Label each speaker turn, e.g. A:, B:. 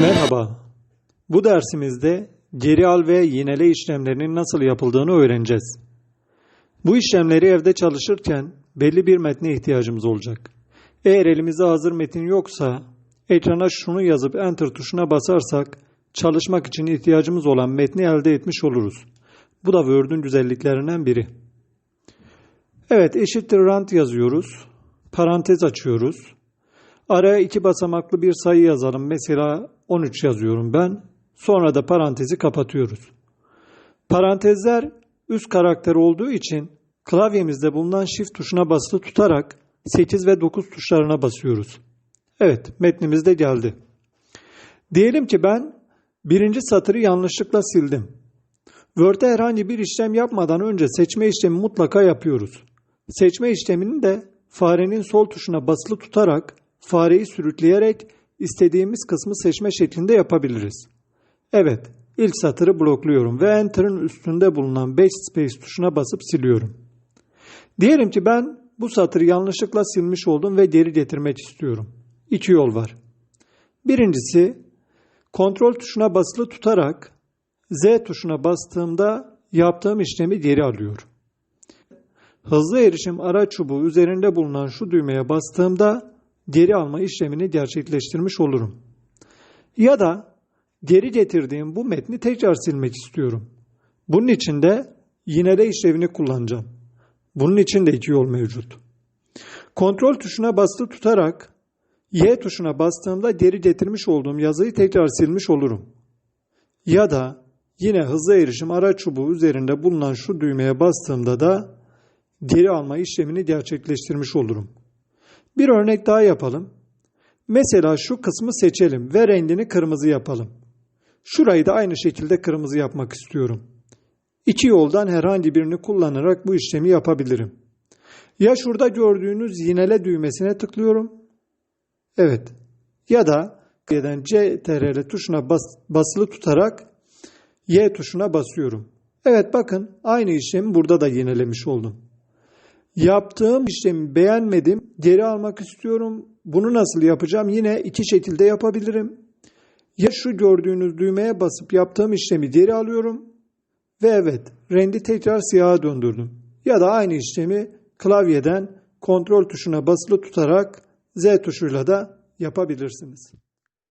A: Merhaba. Bu dersimizde geri al ve yinele işlemlerinin nasıl yapıldığını öğreneceğiz. Bu işlemleri evde çalışırken belli bir metne ihtiyacımız olacak. Eğer elimizde hazır metin yoksa ekrana şunu yazıp enter tuşuna basarsak çalışmak için ihtiyacımız olan metni elde etmiş oluruz. Bu da Word'ün güzelliklerinden biri. Evet eşittir rant yazıyoruz. Parantez açıyoruz. Araya iki basamaklı bir sayı yazalım. Mesela 13 yazıyorum ben. Sonra da parantezi kapatıyoruz. Parantezler üst karakter olduğu için klavyemizde bulunan shift tuşuna basılı tutarak 8 ve 9 tuşlarına basıyoruz. Evet metnimiz de geldi. Diyelim ki ben birinci satırı yanlışlıkla sildim. Word'e herhangi bir işlem yapmadan önce seçme işlemi mutlaka yapıyoruz. Seçme işlemini de farenin sol tuşuna basılı tutarak fareyi sürükleyerek istediğimiz kısmı seçme şeklinde yapabiliriz. Evet, ilk satırı blokluyorum ve Enter'ın üstünde bulunan Backspace tuşuna basıp siliyorum. Diyelim ki ben bu satırı yanlışlıkla silmiş oldum ve geri getirmek istiyorum. İki yol var. Birincisi, kontrol tuşuna basılı tutarak Z tuşuna bastığımda yaptığım işlemi geri alıyor. Hızlı erişim araç çubuğu üzerinde bulunan şu düğmeye bastığımda geri alma işlemini gerçekleştirmiş olurum. Ya da geri getirdiğim bu metni tekrar silmek istiyorum. Bunun için de yinele işlevini kullanacağım. Bunun için de iki yol mevcut. Kontrol tuşuna basılı tutarak Y tuşuna bastığımda geri getirmiş olduğum yazıyı tekrar silmiş olurum. Ya da yine hızlı erişim araç çubuğu üzerinde bulunan şu düğmeye bastığımda da geri alma işlemini gerçekleştirmiş olurum. Bir örnek daha yapalım. Mesela şu kısmı seçelim ve rengini kırmızı yapalım. Şurayı da aynı şekilde kırmızı yapmak istiyorum. İki yoldan herhangi birini kullanarak bu işlemi yapabilirim. Ya şurada gördüğünüz yinele düğmesine tıklıyorum. Evet. Ya da CTRL tuşuna bas, basılı tutarak Y tuşuna basıyorum. Evet bakın aynı işlemi burada da yinelemiş oldum. Yaptığım işlemi beğenmedim. Geri almak istiyorum. Bunu nasıl yapacağım? Yine iki şekilde yapabilirim. Ya şu gördüğünüz düğmeye basıp yaptığım işlemi geri alıyorum. Ve evet rengi tekrar siyaha döndürdüm. Ya da aynı işlemi klavyeden kontrol tuşuna basılı tutarak Z tuşuyla da yapabilirsiniz.